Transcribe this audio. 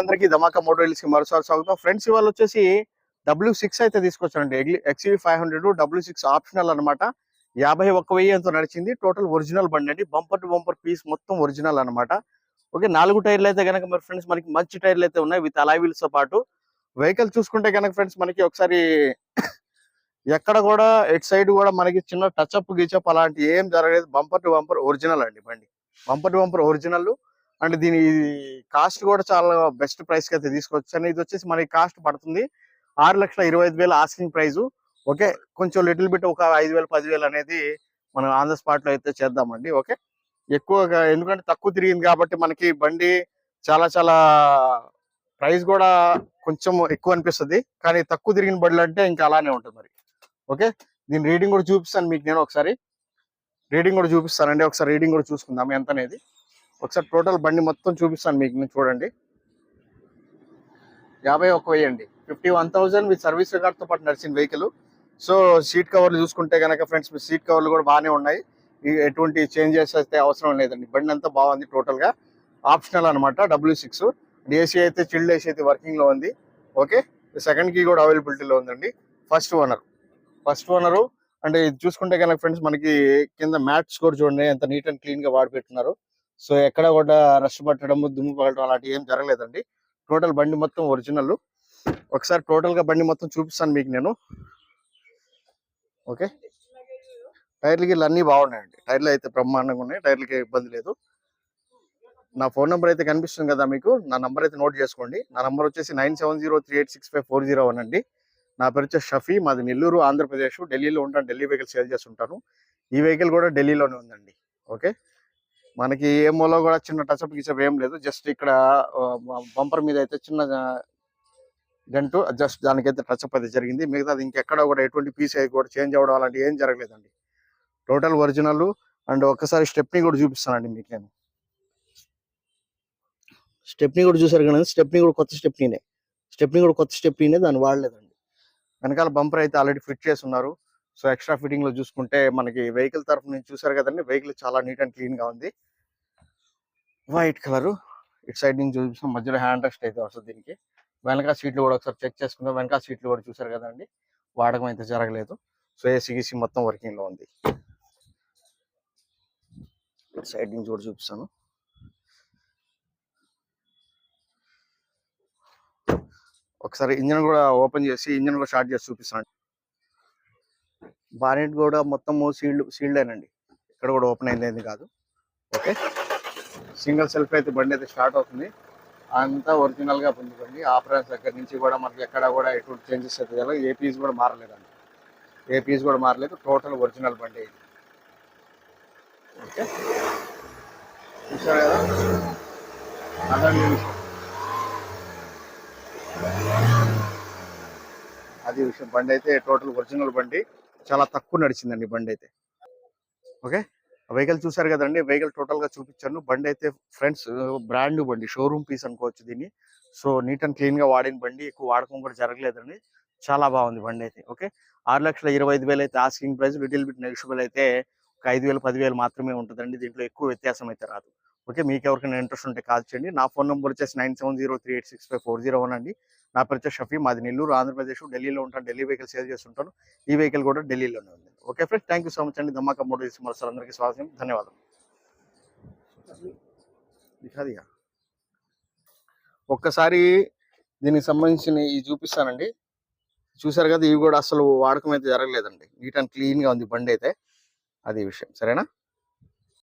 అందరికీ ధమాకా మోటోల్స్కి మరోసారి స్వాగతం. ఫ్రెండ్స్ ఇవాళ వచ్చేసి డబ్ల్యూ సిక్స్ అయితే తీసుకొచ్చానండి XUV five hundred W six optional అనమాట యాభై ఒక్క వెయ్యి ఎంతో నడిచింది. టోటల్ ఒరిజినల్ బండి అండి. బంపర్ టు బంపర్ పీస్ మొత్తం ఒరిజినల్ అన్నమాట. ఓకే నాలుగు టైర్లు అయితే కనుక మరి ఫ్రెండ్స్ మనకి మంచి టైర్లు అయితే ఉన్నాయి. విత్తో పాటు. వెహికల్ చూసుకుంటే కనుక ఫ్రెండ్స్ మనకి ఒకసారి ఎక్కడ కూడా ఎట్ సైడ్ కూడా మనకి చిన్న టచ్ అప్ గిచప్ అలాంటి ఏం జరగలేదు. బంపర్ టు బంపర్ ఒరిజినల్ అండి బండి. Bumper to bumper original and దీని కాస్ట్ కూడా చాలా బెస్ట్ ప్రైస్కి అయితే తీసుకొచ్చాను ఇది వచ్చేసి మనకి కాస్ట్ పడుతుంది ఆరు లక్షల ఇరవై ఐదు వేలు ఆస్కింగ్ ప్రైస్. ఓకే కొంచెం లిటిల్ బిట్ ఒక ఐదు వేలు పదివేలు అనేది మనం ఆన్ ద స్పాట్లో అయితే చేద్దామండి. ఓకే ఎక్కువగా ఎందుకంటే తక్కువ తిరిగింది కాబట్టి మనకి బండి చాలా చాలా ప్రైస్ కూడా కొంచెం ఎక్కువ అనిపిస్తుంది. కానీ తక్కువ తిరిగిన బండ్లు అంటే ఇంకా అలానే ఉంటుంది మరి. ఓకే దీని రీడింగ్ కూడా చూపిస్తాను మీకు నేను ఒకసారి. రీడింగ్ కూడా చూపిస్తానండి. ఒకసారి రీడింగ్ కూడా చూసుకుందాం ఎంత అనేది ఒకసారి టోటల్ బండి మొత్తం చూపిస్తాను మీకు నేను చూడండి. యాభై ఒక్క వెయ్యి అండి. Fifty one thousand with service రికార్డ్తో పాటు నడిచిన వెహికల్. సో సీట్ కవర్లు చూసుకుంటే కనుక ఫ్రెండ్స్ మీ సీట్ కవర్లు కూడా బాగానే ఉన్నాయి. ఎటువంటి చేంజెస్ అయితే అవసరం లేదండి. బండి అంతా బాగుంది టోటల్గా. ఆప్షనల్ అనమాట డబ్ల్యూ సిక్స్. ఏసీ అయితే చిల్డ్ ఏసీ అయితే వర్కింగ్లో ఉంది. ఓకే? సెకండ్ కీ కూడా అవైలబిలిటీలో ఉందండి. First owner. ఫస్ట్ ఓనరు అంటే ఇది చూసుకుంటే కనుక ఫ్రెండ్స్ మనకి కింద మ్యాట్స్ కూడా చూడండి. ఎంత నీట్ అండ్ క్లీన్గా వాడి పెట్టున్నారు. సో ఎక్కడ కూడా రష్ పట్టడము దుమ్ము పడటం అలాంటివి ఏం జరగలేదండి. టోటల్ బండి మొత్తం ఒరిజినల్. ఒకసారి టోటల్గా బండి మొత్తం చూపిస్తాను మీకు నేను. ఓకే? టైర్లు గిర్లు అన్నీ బాగున్నాయండి. టైర్లు అయితే బ్రహ్మాండంగా ఉన్నాయి. టైర్లకి ఇబ్బంది లేదు. నా ఫోన్ నెంబర్ అయితే కనిపిస్తుంది కదా మీకు. నా నెంబర్ అయితే నోట్ చేసుకోండి. నా నంబర్ వచ్చేసి nine seven zero three eight six five four zero one అండి. నా పేరు వచ్చేసి షఫీ. మాది నెల్లూరు ఆంధ్రప్రదేశ్. ఢిల్లీలో ఉంటాను. ఢిల్లీ వెహికల్ సేల్ చేస్తుంటాను. ఈ వెహికల్ కూడా ఢిల్లీలోనే ఉందండి. ఓకే? మనకి ఏ మూలో కూడా చిన్న టచ్అప్ గిచప్ ఏం లేదు. జస్ట్ ఇక్కడ బంపర్ మీద అయితే చిన్న గంటు జస్ట్ దానికైతే టచ్అప్ అయితే జరిగింది. మిగతాది ఇంకెక్కడ కూడా ఎటువంటి పీస్ అయితే కూడా చేంజ్ అవ్వడం అలాంటి ఏం జరగలేదండి. టోటల్ ఒరిజినల్ అండ్ ఒక్కసారి స్టెప్ని కూడా చూపిస్తానండి మీకు. నేను స్టెప్ని కూడా చూసారు కానీ స్టెప్ని కూడా కొత్త స్టెప్నీనే స్టెప్ని కూడా కొత్త స్టెప్నీనే దాన్ని వాడలేదండి. వెనకాల బంపర్ అయితే ఆల్రెడీ ఫిట్ చేసి ఉన్నారు. సో ఎక్స్ట్రా ఫిట్టింగ్లో చూసుకుంటే మనకి వెహికల్ తరఫు నుంచి చూసారు కదండి వెహికల్ చాలా నీట్ అండ్ క్లీన్గా ఉంది. వైట్ కలరు ఇటు సైడ్ నుంచి చూపిస్తాం మధ్యలో హ్యాండ్ రెస్ట్ అయితే వస్తుంది దీనికి. వెనక సీట్లు కూడా ఒకసారి చెక్ చేసుకుందాం వెనక సీట్లు కూడా చూసారు కదండి వాడకం అయితే జరగలేదు. సో ఏసీ మొత్తం వర్కింగ్లో ఉంది. ఇటు సైడ్ నుంచి కూడా చూపిస్తాను. ఒకసారి ఇంజన్ కూడా ఓపెన్ చేసి ఇంజన్ కూడా స్టార్ట్ చేసి చూపిస్తాను. బానెట్ కూడా మొత్తం సీల్డ్ సీల్డ్ అయినండి ఇక్కడ కూడా ఓపెన్ అయింది కాదు. ఓకే. సింగిల్ సెల్ఫ్ అయితే బండి అయితే స్టార్ట్ అవుతుంది. అంతా ఒరిజినల్గా ఉంది బండి. ఆపరేన్స్ దగ్గర నుంచి కూడా మనకి ఎక్కడ కూడా ఎటువంటి చేంజెస్ అయితే ఏ పీస్ కూడా మారలేదండి. ఏ పీస్ కూడా మారలేదు. టోటల్ ఒరిజినల్ బండి ఇది. ఓకే. చూసారు? కదా అదండి విషయం అది విషయం. బండి అయితే టోటల్ ఒరిజినల్ బండి. చాలా తక్కువ నడిచిందండి బండి అయితే. ఓకే? వెహికల్ చూసారు కదండి వెహికల్ టోటల్గా చూపించాను. బండి అయితే ఫ్రెండ్స్ బ్రాండ్ బండి షోరూమ్ పీస్ అనుకోవచ్చు దీన్ని. సో నీట్ అండ్ క్లీన్గా వాడిన బండి ఎక్కువ వాడకం కూడా జరగలేదండి. చాలా బాగుంది బండి అయితే ఓకే? ఆరు లక్షల ఇరవై ఐదు వేలు అయితే asking price little bit negotiable అయితే ఒక ఐదు వేలు పదివేలు మాత్రమే ఉంటుందండి. దీంట్లో ఎక్కువ వ్యత్యాసం అయితే రాదు. ఓకే? మీకు ఎవరికైనా ఇంట్రెస్ట్ ఉంటే కాల్ చేయండి. నా ఫోన్ నెంబర్ వచ్చేసి nine seven zero three eight six five four zero one అండి. నా పేరు షఫీ మాది నెల్లూరు ఆంధ్రప్రదేశ్ ఢిల్లీలో ఉంటాను. ఢిల్లీ వెహికల్ సేల్ చేస్తుంటాను. ఈ వెహికల్ కూడా ఢిల్లీలోనే ఉంది. Okay friends thank you so much అండి. ధమాకా మోడల్స్ మరోసారి అందరికీ స్వాగతం. ధన్యవాదాలు. దిఖా ఒక్కసారి దీనికి సంబంధించిన ఇవి చూపిస్తానండి. చూసారు కదా ఇవి కూడా అసలు వాడకం అయితే జరగలేదండి. నీట్ అండ్ క్లీన్గా ఉంది బండి అయితే. అది విషయం. సరేనా?